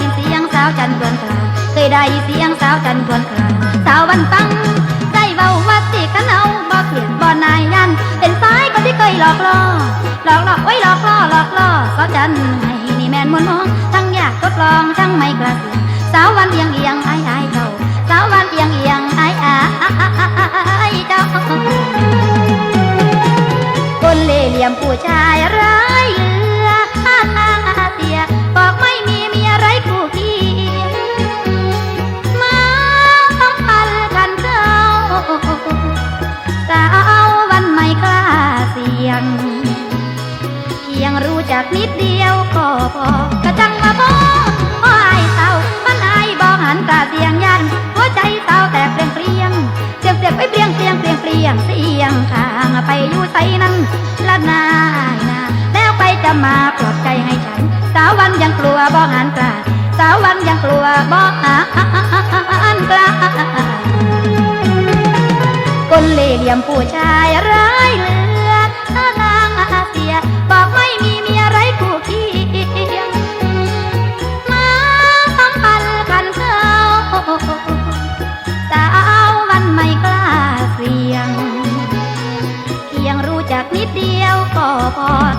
ยินเสียงสาวจันทร์กวนกลางเคยได้ยินเสียงสาวจันทร์กวนกลางสาววันตั้งใจเบาว่าสิกันเอาบ่เขียนบ่นายยัน เป็นสายคนที่เคยหลอกล่อหลอกหลอกไว้ยหลอกล่อหลอกล่อสาวจันทร์ให้นี่แมนมวนมองทั้งอยากทดลองทั้งไม่กล้าเสียงสาววันเอียงเอียงไอ้ไอ้เจ้าสาววันเอียงเอียงไอ้ไอ้เจ้าคนเล่เหลี่ยมผู้ชายร พียงรู้จักนิดเดียวก็พอกระจังมาบอกอ้ายเศร้ามันอายบอกหันกล้าเสียงยันหัวใจเศร้าแตกเปลี่ยงเปลี่ยงเสียงเสียงไปเปลี่ยงเปลี่ยงเปลี่ยงเปลี่ยงเสียงข้างไปอยู่ใส่นั้นละนายนาแล้วไปจะมาปลอบใจให้ฉัน สาววันยังกลัวบอกหันกล้าสาววันยังกลัวบอกหันกล้าคนเลเหลี่ยมผู้ชาย 啊